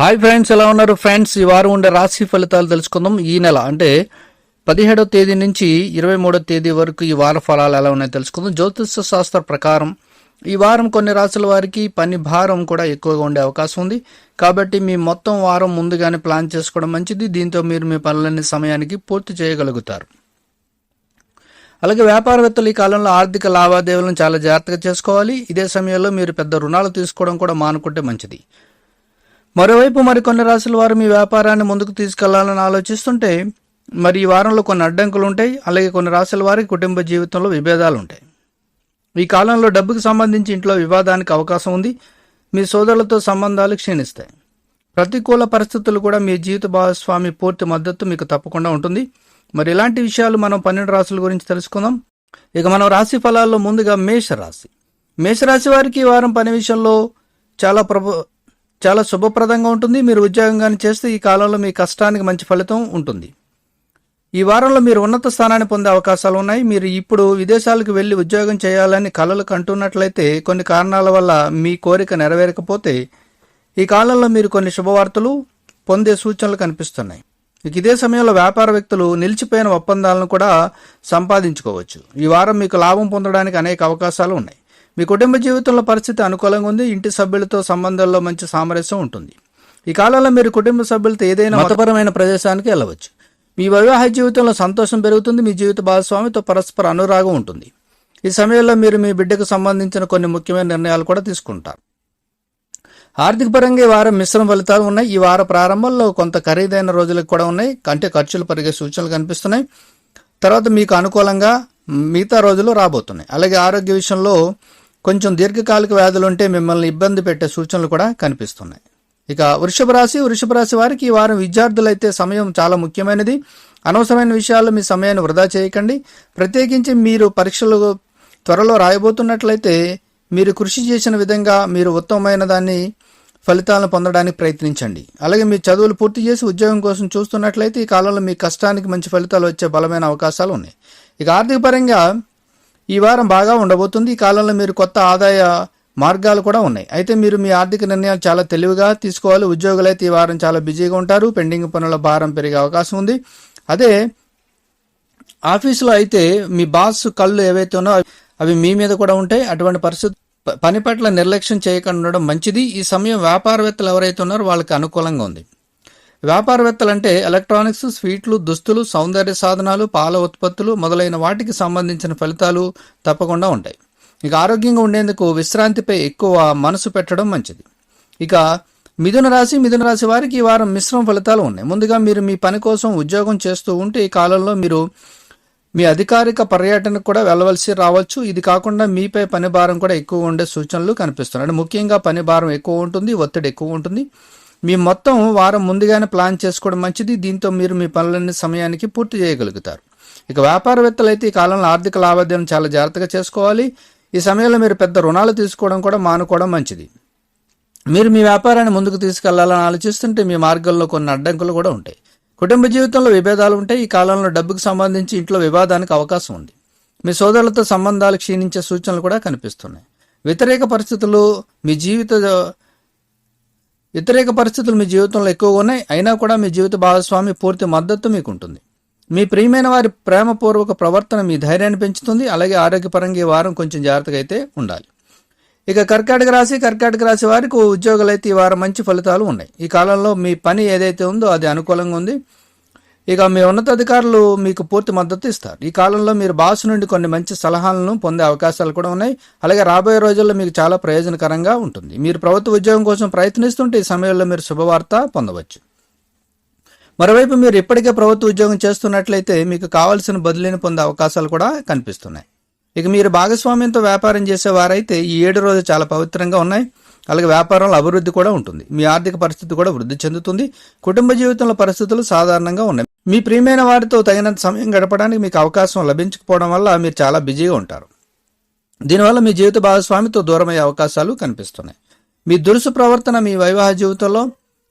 Hi friends ఎలా ఉన్నారు? Friends ఈ వారం ఉండే రాశి ఫలితాలు తెలుసుకుందాం. ఈ నెల అంటే పదిహేడవ తేదీ నుంచి ఇరవై మూడో తేదీ వరకు ఈ వార ఫలాలు ఎలా ఉన్నాయో తెలుసుకుందాం. జ్యోతిష శాస్త్ర ప్రకారం ఈ వారం కొన్ని రాశుల వారికి పని భారం కూడా ఎక్కువగా ఉండే అవకాశం ఉంది. కాబట్టి మీ మొత్తం వారం ముందుగానే ప్లాన్ చేసుకోవడం మంచిది. దీంతో మీరు మీ పనులన్నీ సమయానికి పూర్తి చేయగలుగుతారు. అలాగే వ్యాపారవేత్తలు ఈ కాలంలో ఆర్థిక లావాదేవీలను చాలా జాగ్రత్తగా చేసుకోవాలి. ఇదే సమయంలో మీరు పెద్ద రుణాలు తీసుకోవడం కూడా మానుకుంటే మంచిది. మరోవైపు మరికొన్ని రాశుల వారు మీ వ్యాపారాన్ని ముందుకు తీసుకెళ్ళాలని ఆలోచిస్తుంటే మరి ఈ వారంలో కొన్ని అడ్డంకులు ఉంటాయి. అలాగే కొన్ని రాశుల వారికి కుటుంబ జీవితంలో విభేదాలు ఉంటాయి. ఈ కాలంలో డబ్బుకు సంబంధించి ఇంట్లో వివాదానికి అవకాశం ఉంది. మీ సోదరులతో సంబంధాలు క్షీణిస్తాయి. ప్రతికూల పరిస్థితులు కూడా మీ జీవిత భాగస్వామి పూర్తి మద్దతు మీకు తప్పకుండా ఉంటుంది. మరి ఇలాంటి విషయాలు మనం పన్నెండు రాశుల గురించి తెలుసుకుందాం. ఇక మనం రాశి ఫలాల్లో ముందుగా మేష రాశి మేషరాశి వారికి వారం పని విషయంలో చాలా ప్రభు చాలా శుభప్రదంగా ఉంటుంది. మీరు ఉద్యోగం కానీ చేస్తే ఈ కాలంలో మీ కష్టానికి మంచి ఫలితం ఉంటుంది. ఈ వారంలో మీరు ఉన్నత స్థానాన్ని పొందే అవకాశాలు ఉన్నాయి. మీరు ఇప్పుడు విదేశాలకు వెళ్ళి ఉద్యోగం చేయాలని కలలు కంటున్నట్లయితే కొన్ని కారణాల వల్ల మీ కోరిక నెరవేరకపోతే ఈ కాలంలో మీరు కొన్ని శుభవార్తలు పొందే సూచనలు కనిపిస్తున్నాయి. ఇక ఇదే సమయంలో వ్యాపార వ్యక్తులు నిలిచిపోయిన ఒప్పందాలను కూడా సంపాదించుకోవచ్చు. ఈ వారం మీకు లాభం పొందడానికి అనేక అవకాశాలు ఉన్నాయి. మీ కుటుంబ జీవితంలో పరిస్థితి అనుకూలంగా ఉంది ఇంటి సభ్యులతో సంబంధాల్లో మంచి సామరస్యం ఉంటుంది. ఈ కాలంలో మీరు కుటుంబ సభ్యులతో ఏదైనా మతపరమైన ప్రదేశానికి వెళ్ళవచ్చు. మీ వివాహ జీవితంలో సంతోషం పెరుగుతుంది మీ జీవిత భాగస్వామితో పరస్పర అనురాగం ఉంటుంది. ఈ సమయంలో మీరు మీ బిడ్డకు సంబంధించిన కొన్ని ముఖ్యమైన నిర్ణయాలు కూడా తీసుకుంటారు. ఆర్థిక పరంగా ఈ వారం మిశ్రమ ఫలితాలు ఉన్నాయి. ఈ వార ప్రారంభంలో కొంత ఖరీదైన రోజులకు కూడా ఉన్నాయి. కంటే ఖర్చులు పెరిగే సూచనలు కనిపిస్తున్నాయి. తర్వాత మీకు అనుకూలంగా మిగతా రోజులు రాబోతున్నాయి. అలాగే ఆరోగ్య విషయంలో కొంచెం దీర్ఘకాలిక వ్యాధులు ఉంటే మిమ్మల్ని ఇబ్బంది పెట్టే సూచనలు కూడా కనిపిస్తున్నాయి. ఇక వృషభ రాశి వృషభ రాశి వారికి ఈ వారం విద్యార్థులైతే సమయం చాలా ముఖ్యమైనది. అనవసరమైన విషయాల్లో మీ సమయాన్ని వృధా చేయకండి. ప్రత్యేకించి మీరు పరీక్షలు త్వరలో రాయబోతున్నట్లయితే మీరు కృషి చేసిన విధంగా మీరు ఉత్తమమైన దాన్ని ఫలితాలను పొందడానికి ప్రయత్నించండి. అలాగే మీ చదువులు పూర్తి చేసి ఉద్యోగం కోసం చూస్తున్నట్లయితే ఈ కాలంలో మీ కష్టానికి మంచి ఫలితాలు వచ్చే బలమైన అవకాశాలు ఉన్నాయి. ఇక ఆర్థిక పరంగా ఈ వారం బాగా ఉండబోతుంది. ఈ కాలంలో మీరు కొత్త ఆదాయ మార్గాలు కూడా ఉన్నాయి. అయితే మీరు మీ ఆర్థిక నిర్ణయాలు చాలా తెలివిగా తీసుకోవాలి. ఉద్యోగులైతే ఈ వారం చాలా బిజీగా ఉంటారు. పెండింగ్ పనుల భారం పెరిగే అవకాశం ఉంది. అదే ఆఫీసులో అయితే మీ బాస్ కళ్ళు ఏవైతే ఉన్నాయో అవి మీ మీద కూడా ఉంటాయి. అటువంటి పరిస్థితి పని పట్ల నిర్లక్ష్యం చేయకుండా ఉండడం మంచిది. ఈ సమయం వ్యాపారవేత్తలు ఎవరైతే ఉన్నారో వాళ్ళకి అనుకూలంగా ఉంది. వ్యాపారవేత్తలు అంటే ఎలక్ట్రానిక్స్ స్వీట్లు దుస్తులు సౌందర్య సాధనాలు పాల ఉత్పత్తులు మొదలైన వాటికి సంబంధించిన ఫలితాలు తప్పకుండా ఉంటాయి. ఇక ఆరోగ్యంగా ఉండేందుకు విశ్రాంతిపై ఎక్కువ మనసు పెట్టడం మంచిది. ఇక మిథున రాశి మిథున రాశి వారికి ఈ వారం మిశ్రమ ఫలితాలు ఉన్నాయి. ముందుగా మీరు మీ పని కోసం ఉద్యోగం చేస్తూ ఉంటే ఈ కాలంలో మీరు మీ అధికారిక పర్యటనకు కూడా వెళ్ళవలసి రావచ్చు. ఇది కాకుండా మీపై పని భారం కూడా ఎక్కువ ఉండే సూచనలు కనిపిస్తున్నాయి. అంటే ముఖ్యంగా పని భారం ఎక్కువ ఉంటుంది ఒత్తిడి ఎక్కువ ఉంటుంది. మీ మొత్తం వారం ముందుగానే ప్లాన్ చేసుకోవడం మంచిది. దీంతో మీరు మీ పనులన్నీ సమయానికి పూర్తి చేయగలుగుతారు. ఇక వ్యాపారవేత్తలు అయితే ఈ కాలంలో ఆర్థిక లావాదేవీలను చాలా జాగ్రత్తగా చేసుకోవాలి. ఈ సమయంలో మీరు పెద్ద రుణాలు తీసుకోవడం కూడా మానుకోవడం మంచిది. మీరు మీ వ్యాపారాన్ని ముందుకు తీసుకెళ్ళాలని ఆలోచిస్తుంటే మీ మార్గంలో కొన్ని అడ్డంకులు కూడా ఉంటాయి. కుటుంబ జీవితంలో విభేదాలు ఉంటే ఈ కాలంలో డబ్బుకు సంబంధించి ఇంట్లో వివాదానికి అవకాశం ఉంది. మీ సోదరులతో సంబంధాలు క్షీణించే సూచనలు కూడా కనిపిస్తున్నాయి. వ్యతిరేక పరిస్థితులు మీ జీవిత వ్యతిరేక పరిస్థితులు మీ జీవితంలో ఎక్కువగా ఉన్నాయి. అయినా కూడా మీ జీవిత భాగస్వామి పూర్తి మద్దతు మీకు ఉంటుంది మీ ప్రియమైన వారి ప్రేమపూర్వక ప్రవర్తన మీ ధైర్యాన్ని పెంచుతుంది. అలాగే ఆరోగ్యపరంగా ఈ వారం కొంచెం జాగ్రత్తగా అయితే ఉండాలి. ఇక కర్కాటక రాశి కర్కాటక రాశి వారికి ఉద్యోగులైతే అయితే ఈ వారం మంచి ఫలితాలు ఉన్నాయి. ఈ కాలంలో మీ పని ఏదైతే ఉందో అది అనుకూలంగా ఉంది. ఇక మీ ఉన్నతాధికారులు మీకు పూర్తి మద్దతు ఇస్తారు. ఈ కాలంలో మీరు బాస్ నుండి కొన్ని మంచి సలహాలను పొందే అవకాశాలు కూడా ఉన్నాయి. అలాగే రాబోయే రోజుల్లో మీకు చాలా ప్రయోజనకరంగా ఉంటుంది. మీరు ప్రభుత్వ ఉద్యోగం కోసం ప్రయత్నిస్తుంటే ఈ సమయంలో మీరు శుభవార్త పొందవచ్చు. మరోవైపు మీరు ఇప్పటికే ప్రభుత్వ ఉద్యోగం చేస్తున్నట్లయితే మీకు కావాల్సిన బదిలీని పొందే అవకాశాలు కూడా కనిపిస్తున్నాయి. ఇక మీరు భాగస్వామ్యంతో వ్యాపారం చేసేవారైతే ఈ ఏడు రోజులు చాలా పవిత్రంగా ఉన్నాయి. అలాగే వ్యాపారంలో అభివృద్ధి కూడా ఉంటుంది. మీ ఆర్థిక పరిస్థితి కూడా వృద్ధి చెందుతుంది. కుటుంబ జీవితంలో పరిస్థితులు సాధారణంగా ఉన్నాయి. మీ ప్రియమైన వారితో తగినంత సమయం గడపడానికి మీకు అవకాశం లభించకపోవడం వల్ల మీరు చాలా బిజీగా ఉంటారు. దీనివల్ల మీ జీవిత భాగస్వామితో దూరమయ్యే అవకాశాలు కనిపిస్తున్నాయి. మీ దురుసు ప్రవర్తన మీ వైవాహ జీవితంలో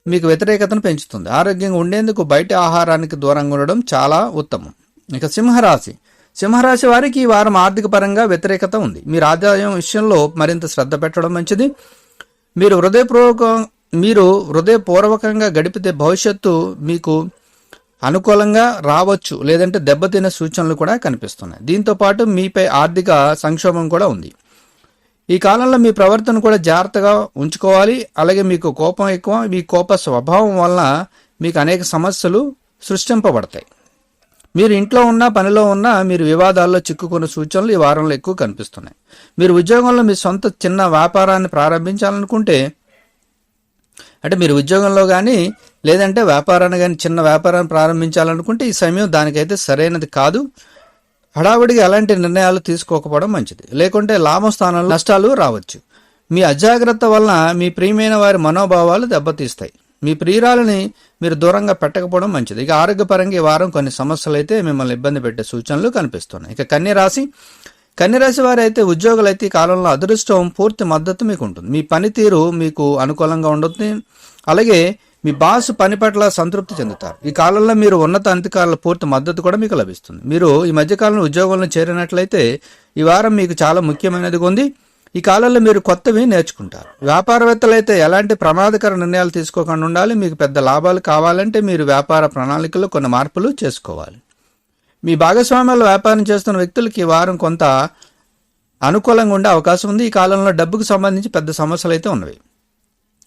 మీకు వ్యతిరేకతను పెంచుతుంది. ఆరోగ్యంగా ఉండేందుకు బయట ఆహారానికి దూరంగా ఉండడం చాలా ఉత్తమం. ఇక సింహరాశి. సింహరాశి వారికి ఈ వారం ఆర్థిక పరంగా వ్యతిరేకత ఉంది. మీరు ఆదాయం విషయంలో మరింత శ్రద్ధ పెట్టడం మంచిది. మీరు హృదయపూర్వక మీరు హృదయపూర్వకంగా గడిపితే భవిష్యత్తు మీకు అనుకూలంగా రావచ్చు లేదంటే దెబ్బతినే సూచనలు కూడా కనిపిస్తున్నాయి. దీంతో పాటు మీపై ఆర్థిక సంక్షోభం కూడా ఉంది. ఈ కాలంలో మీ ప్రవర్తన కూడా జాగ్రత్తగా ఉంచుకోవాలి. అలాగే మీకు కోపం ఎక్కువ మీ కోప స్వభావం వలన మీకు అనేక సమస్యలు సృష్టింపబడతాయి. మీరు ఇంట్లో ఉన్నా పనిలో ఉన్నా మీరు వివాదాల్లో చిక్కుకున్న సూచనలు ఈ వారంలో ఎక్కువ కనిపిస్తున్నాయి. మీరు ఉద్యోగంలో మీ సొంత చిన్న వ్యాపారాన్ని ప్రారంభించాలనుకుంటే అంటే మీరు ఉద్యోగంలో కానీ లేదంటే వ్యాపారాన్ని కానీ చిన్న వ్యాపారాన్ని ప్రారంభించాలనుకుంటే ఈ సమయం దానికైతే సరైనది కాదు. హడావుడిగా ఎలాంటి నిర్ణయాలు తీసుకోకపోవడం మంచిది. లేకుంటే లాభం స్థానంలో నష్టాలు రావచ్చు. మీ అజాగ్రత్త వలన మీ ప్రియమైన వారి మనోభావాలు దెబ్బతీస్తాయి. మీ ప్రియురాలని మీరు దూరంగా పెట్టకపోవడం మంచిది. ఇక ఆరోగ్యపరంగా ఈ వారం కొన్ని సమస్యలు అయితే మిమ్మల్ని ఇబ్బంది పెట్టే సూచనలు కనిపిస్తున్నాయి. ఇక కన్యరాశి. కన్యరాశి వారు అయితే ఉద్యోగులు అయితే ఈ కాలంలో అదృష్టం పూర్తి మద్దతు మీకు ఉంటుంది. మీ పనితీరు మీకు అనుకూలంగా ఉంటుంది. అలాగే మీ బాస్ పని పట్ల సంతృప్తి చెందుతారు. ఈ కాలంలో మీరు ఉన్నత అధికారుల పూర్తి మద్దతు కూడా మీకు లభిస్తుంది. మీరు ఈ మధ్యకాలంలో ఉద్యోగంలో చేరినట్లయితే ఈ వారం మీకు చాలా ముఖ్యమైనది ఉంది. ఈ కాలంలో మీరు కొత్తవి నేర్చుకుంటారు. వ్యాపారవేత్తలు అయితే ఎలాంటి ప్రమాదకర నిర్ణయాలు తీసుకోకుండా ఉండాలి. మీకు పెద్ద లాభాలు కావాలంటే మీరు వ్యాపార ప్రణాళికలో కొన్ని మార్పులు చేసుకోవాలి. మీ భాగస్వామ్యాలు వ్యాపారం చేస్తున్న వ్యక్తులకి వారం కొంత అనుకూలంగా ఉండే అవకాశం ఉంది. ఈ కాలంలో డబ్బుకు సంబంధించి పెద్ద సమస్యలు అయితే ఉన్నవి.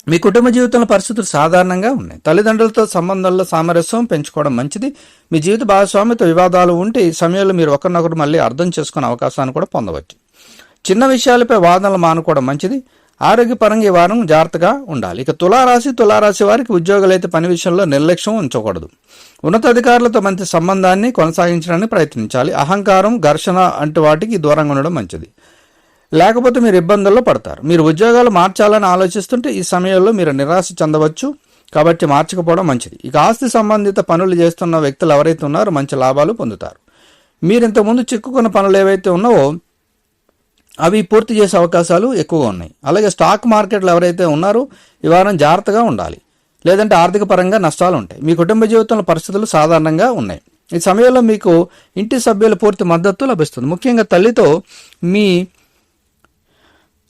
మీ కుటుంబ జీవితంలో పరిస్థితులు సాధారణంగా ఉన్నాయి. తల్లిదండ్రులతో సంబంధాల్లో సామరస్యం పెంచుకోవడం మంచిది. మీ జీవిత భాగస్వామితో వివాదాలు ఉంటే ఈ సమయంలో మీరు ఒకరినొకరు మళ్ళీ అర్థం చేసుకునే అవకాశాన్ని కూడా పొందవచ్చు. చిన్న విషయాలపై వాదనలు మానుకోవడం మంచిది. ఆరోగ్యపరంగా ఈ వారం జాగ్రత్తగా ఉండాలి. ఇక తులారాశి తులారాశి వారికి ఉద్యోగాలు అయితే పని విషయంలో నిర్లక్ష్యం ఉంచకూడదు. ఉన్నతాధికారులతో మంచి సంబంధాన్ని కొనసాగించడానికి ప్రయత్నించాలి. అహంకారం ఘర్షణ అంటి వాటికి దూరంగా ఉండడం మంచిది. లేకపోతే మీరు ఇబ్బందుల్లో పడతారు. మీరు ఉద్యోగాలు మార్చాలని ఆలోచిస్తుంటే ఈ సమయంలో మీరు నిరాశ చెందవచ్చు. కాబట్టి మార్చకపోవడం మంచిది. ఇక ఆస్తి సంబంధిత పనులు చేస్తున్న వ్యక్తులు ఎవరైతే ఉన్నారో మంచి లాభాలు పొందుతారు. మీరు ఇంతకుముందు చిక్కుకున్న పనులు ఏవైతే ఉన్నావో అవి పూర్తి చేసే అవకాశాలు ఎక్కువగా ఉన్నాయి. అలాగే స్టాక్ మార్కెట్లు ఎవరైతే ఉన్నారో ఈ వారం జాగ్రత్తగా ఉండాలి. లేదంటే ఆర్థిక పరంగా నష్టాలు ఉంటాయి. మీ కుటుంబ జీవితంలో పరిస్థితులు సాధారణంగా ఉన్నాయి. ఈ సమయంలో మీకు ఇంటి సభ్యుల పూర్తి మద్దతు లభిస్తుంది. ముఖ్యంగా తల్లితో మీ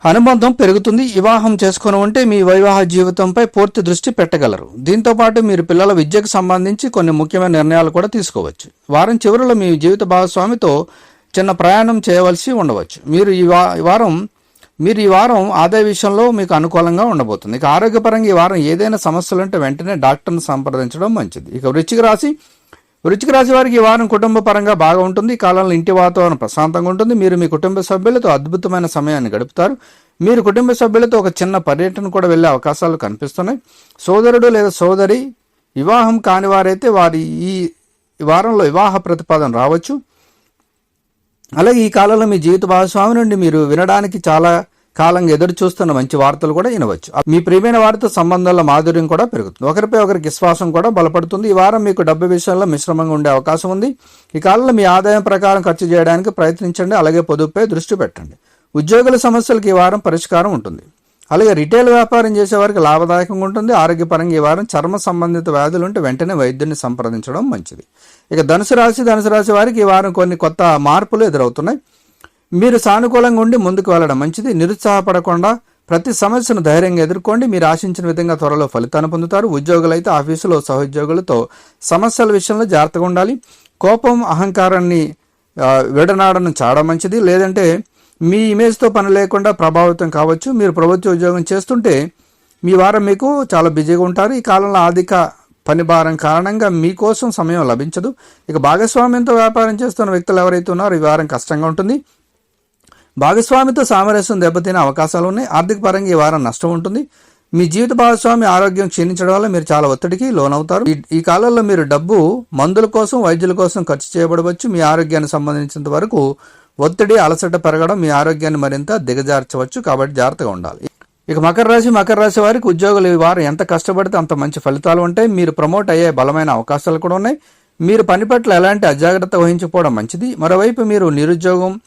అనుబంధం పెరుగుతుంది. వివాహం చేసుకుని ఉంటే మీ వైవాహ జీవితంపై పూర్తి దృష్టి పెట్టగలరు. దీంతో పాటు మీరు పిల్లల విద్యకు సంబంధించి కొన్ని ముఖ్యమైన నిర్ణయాలు కూడా తీసుకోవచ్చు. వారం చివరిలో మీ జీవిత భాగస్వామితో చిన్న ప్రయాణం చేయవలసి ఉండవచ్చు. మీరు ఈ వా ఈ వారం మీరు ఈ వారం ఆదాయ విషయంలో మీకు అనుకూలంగా ఉండబోతుంది. ఇక ఆరోగ్యపరంగా ఈ వారం ఏదైనా సమస్యలు ఉంటే వెంటనే డాక్టర్ని సంప్రదించడం మంచిది. ఇక వృచ్చిక రాశి వృచ్చిక రాశి వారికి ఈ వారం కుటుంబ పరంగా బాగా ఉంటుంది. ఈ కాలంలో ఇంటి వాతావరణం ప్రశాంతంగా ఉంటుంది. మీరు మీ కుటుంబ సభ్యులతో అద్భుతమైన సమయాన్ని గడుపుతారు. మీరు కుటుంబ సభ్యులతో ఒక చిన్న పర్యటన కూడా వెళ్ళే అవకాశాలు కనిపిస్తున్నాయి. సోదరుడు లేదా సోదరి వివాహం కాని వారైతే వారి ఈ వారంలో వివాహ ప్రతిపాదన రావచ్చు. అలాగే ఈ కాలంలో మీ జీవిత భాగస్వామి నుండి మీరు వినడానికి చాలా కాలంగా ఎదురు చూస్తున్న మంచి వార్తలు కూడా వినవచ్చు. మీ ప్రియమైన వారితో సంబంధాల మాధుర్యం కూడా పెరుగుతుంది. ఒకరిపై ఒకరికి విశ్వాసం కూడా బలపడుతుంది. ఈ వారం మీకు డబ్బు విషయంలో మిశ్రమంగా ఉండే అవకాశం ఉంది. ఈ కాలంలో మీ ఆదాయం ప్రకారం ఖర్చు చేయడానికి ప్రయత్నించండి. అలాగే పొదుపుపై దృష్టి పెట్టండి. ఉద్యోగుల సమస్యలకు ఈ వారం పరిష్కారం ఉంటుంది. అలాగే రిటైల్ వ్యాపారం చేసేవారికి లాభదాయకంగా ఉంటుంది ఆరోగ్యపరంగా ఈ వారం చర్మ సంబంధిత వ్యాధులు ఉంటే వెంటనే వైద్యుని సంప్రదించడం మంచిది. ఇక ధనుసు రాశి ధనుసు రాశి వారికి ఈ వారం కొన్ని కొత్త మార్పులు ఎదురవుతున్నాయి. మీరు సానుకూలంగా ఉండి ముందుకు వెళ్ళడం మంచిది. నిరుత్సాహపడకుండా ప్రతి సమస్యను ధైర్యంగా ఎదుర్కోండి. మీరు ఆశించిన విధంగా త్వరలో ఫలితాన్ని పొందుతారు. ఉద్యోగులైతే ఆఫీసులో సహోద్యోగులతో సమస్యల విషయంలో జాగ్రత్తగా ఉండాలి. కోపం అహంకారాన్ని విడనాడను విడనాడడం చాలా మంచిది. లేదంటే మీ ఇమేజ్తో పని లేకుండా ప్రభావితం కావచ్చు. మీరు ప్రభుత్వ ఉద్యోగం చేస్తుంటే మీ వారం మీకు చాలా బిజీగా ఉంటారు. ఈ కాలంలో ఆర్థిక పని భారం కారణంగా మీకోసం సమయం లభించదు. ఇక భాగస్వామ్యంతో వ్యాపారం చేస్తున్న వ్యక్తులు ఎవరైతే ఉన్నారో ఈ వారం కష్టంగా ఉంటుంది. భాగస్వామితో సామరస్యం దెబ్బతినే అవకాశాలు ఉన్నాయి. ఆర్థిక పరంగా ఈ వారం నష్టం ఉంటుంది. మీ జీవిత భాగస్వామి ఆరోగ్యం క్షీణించడం వల్ల మీరు చాలా ఒత్తిడికి లోనవుతారు. ఈ- ఈ కాలంలో మీరు డబ్బు మందుల కోసం వైద్యుల కోసం ఖర్చు చేయబడవచ్చు. మీ ఆరోగ్యానికి సంబంధించినంత వరకు ఒత్తిడి అలసట పెరగడం మీ ఆరోగ్యాన్ని మరింత దిగజార్చవచ్చు కాబట్టి జాగ్రత్తగా ఉండాలి. ఇక మకర రాశి మకర రాశి వారికి ఉద్యోగులు ఈ వారం ఎంత కష్టపడితే అంత మంచి ఫలితాలు ఉంటాయి. మీరు ప్రమోట్ అయ్యే బలమైన అవకాశాలు కూడా ఉన్నాయి. మీరు పని పట్ల ఎలాంటి అజాగ్రత్త వహించకపోవడం మంచిది. మరోవైపు మీరు నిరుద్యోగం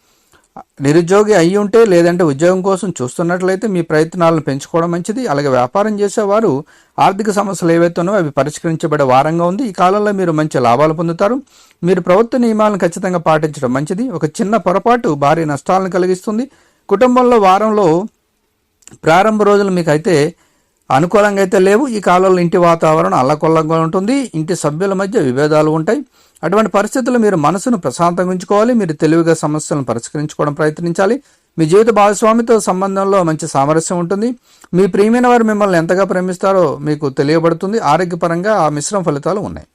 నిరుద్యోగి అయి ఉంటే లేదంటే ఉద్యోగం కోసం చూస్తున్నట్లయితే మీ ప్రయత్నాలను పెంచుకోవడం మంచిది. అలాగే వ్యాపారం చేసేవారు ఆర్థిక సమస్యలు ఏవైతే ఉన్నాయో అవి పరిష్కరించబడే వారంగా ఉంది. ఈ కాలంలో మీరు మంచి లాభాలు పొందుతారు. మీరు ప్రభుత్వ నియమాలను ఖచ్చితంగా పాటించడం మంచిది. ఒక చిన్న పొరపాటు భారీ నష్టాలను కలిగిస్తుంది. కుటుంబంలో వారంలో ప్రారంభ రోజులు మీకు అయితే అనుకూలంగా అయితే లేవు. ఈ కాలంలో ఇంటి వాతావరణం అల్లకొల్లంగా ఉంటుంది. ఇంటి సభ్యుల మధ్య విభేదాలు ఉంటాయి. అటువంటి పరిస్థితుల్లో మీరు మనసును ప్రశాంతంగా ఉంచుకోవాలి మీరు తెలివిగా సమస్యలను పరిష్కరించుకోవడం ప్రయత్నించాలి. మీ జీవిత భాగస్వామితో సంబంధంలో మంచి సామరస్యం ఉంటుంది. మీ ప్రియమైన వారు మిమ్మల్ని ఎంతగా ప్రేమిస్తారో మీకు తెలియబడుతుంది. ఆరోగ్యపరంగా ఆ మిశ్రమ ఫలితాలు ఉన్నాయి.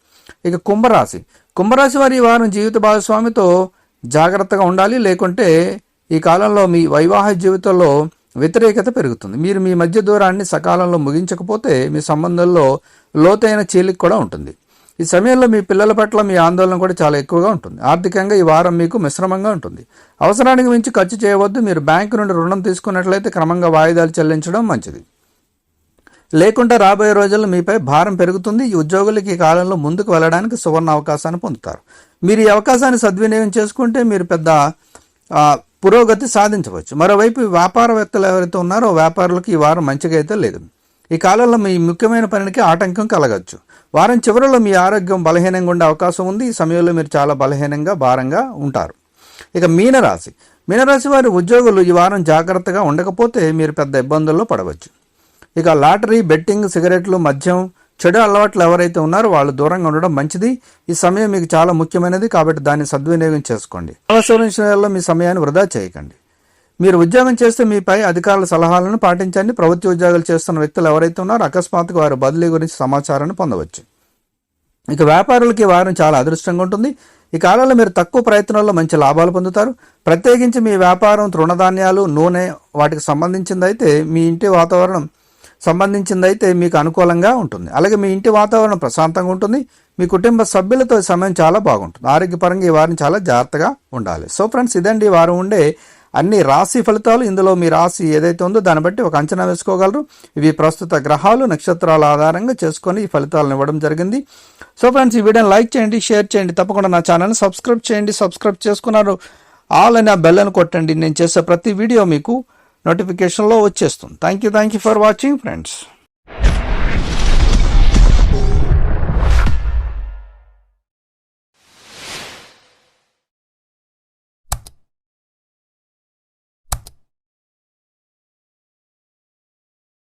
ఇక కుంభరాశి. కుంభరాశి వారి వారం జీవిత భాగస్వామితో జాగ్రత్తగా ఉండాలి లేకుంటే ఈ కాలంలో మీ వైవాహిక జీవితంలో వ్యతిరేకత పెరుగుతుంది. మీరు మీ మధ్య దూరాన్ని సకాలంలో ముగించకపోతే మీ సంబంధంలో లోతైన చీలిక కూడా ఉంటుంది. ఈ సమయంలో మీ పిల్లల పట్ల మీ ఆందోళన కూడా చాలా ఎక్కువగా ఉంటుంది. ఆర్థికంగా ఈ వారం మీకు మిశ్రమంగా ఉంటుంది. అవసరానికి మించి ఖర్చు చేయవద్దు. మీరు బ్యాంకు నుండి రుణం తీసుకున్నట్లయితే క్రమంగా వాయిదాలు చెల్లించడం మంచిది. లేకుండా రాబోయే రోజుల్లో మీపై భారం పెరుగుతుంది. ఈ ఉద్యోగులకి ఈ కాలంలో ముందుకు వెళ్ళడానికి సువర్ణ అవకాశాన్ని పొందుతారు. మీరు ఈ అవకాశాన్ని సద్వినియోగం చేసుకుంటే మీరు పెద్ద పురోగతి సాధించవచ్చు. మరోవైపు వ్యాపారవేత్తలు ఎవరైతే ఉన్నారో వ్యాపారులకు ఈ వారం మంచిగా అయితే లేదు. ఈ కాలంలో మీ ముఖ్యమైన పనికి ఆటంకం కలగచ్చు. వారం చివరిలో మీ ఆరోగ్యం బలహీనంగా ఉండే అవకాశం ఉంది. ఈ సమయంలో మీరు చాలా బలహీనంగా భారంగా ఉంటారు. ఇక మీనరాశి. మీనరాశి వారి ఉద్యోగులు ఈ వారం జాగ్రత్తగా ఉండకపోతే మీరు పెద్ద ఇబ్బందుల్లో పడవచ్చు. ఇక లాటరీ బెట్టింగ్ సిగరెట్లు మద్యం చెడు అలవాట్లు ఎవరైతే ఉన్నారో వాళ్ళు దూరంగా ఉండడం మంచిది. ఈ సమయం మీకు చాలా ముఖ్యమైనది కాబట్టి దాన్ని సద్వినియోగం చేసుకోండి. అవసరం మీ సమయాన్ని వృధా చేయకండి. మీరు ఉద్యోగం చేస్తే మీపై అధికారుల సలహాలను పాటించండి. ప్రభుత్వ ఉద్యోగాలు చేస్తున్న వ్యక్తులు ఎవరైతే ఉన్నారో అకస్మాత్తుగా వారి బదిలీ గురించి సమాచారాన్ని పొందవచ్చు. ఇక వ్యాపారులకి ఈ వారం చాలా అదృష్టంగా ఉంటుంది. ఈ కాలంలో మీరు తక్కువ ప్రయత్నాల్లో మంచి లాభాలు పొందుతారు. ప్రత్యేకించి మీ వ్యాపారం తృణధాన్యాలు నూనె వాటికి సంబంధించిందైతే మీ ఇంటి వాతావరణం సంబంధించిందైతే మీకు అనుకూలంగా ఉంటుంది. అలాగే మీ ఇంటి వాతావరణం ప్రశాంతంగా ఉంటుంది. మీ కుటుంబ సభ్యులతో సమయం చాలా బాగుంటుంది. ఆరోగ్యపరంగా ఈ వారం చాలా జాగ్రత్తగా ఉండాలి. సో ఫ్రెండ్స్ ఇదండి ఈ వారం ఉండే అన్ని రాశి ఫలితాలు ఇందులో మీ రాశి ఏదైతే ఉందో దాన్ని బట్టి ఒక అంచనా వేసుకోగలరు. ఇవి ప్రస్తుత గ్రహాలు నక్షత్రాల ఆధారంగా చేసుకొని ఈ ఫలితాలను ఇవ్వడం జరిగింది. సో ఫ్రెండ్స్ ఈ వీడియోని లైక్ చేయండి షేర్ చేయండి. తప్పకుండా నా ఛానల్ని సబ్స్క్రైబ్ చేయండి సబ్స్క్రైబ్ చేసుకున్నారు. ఆల్ అని ఆ బెల్ అని కొట్టండి. నేను చేసే ప్రతి వీడియో మీకు నోటిఫికేషన్లో వచ్చేస్తుంది. Thank you thank you for watching friends.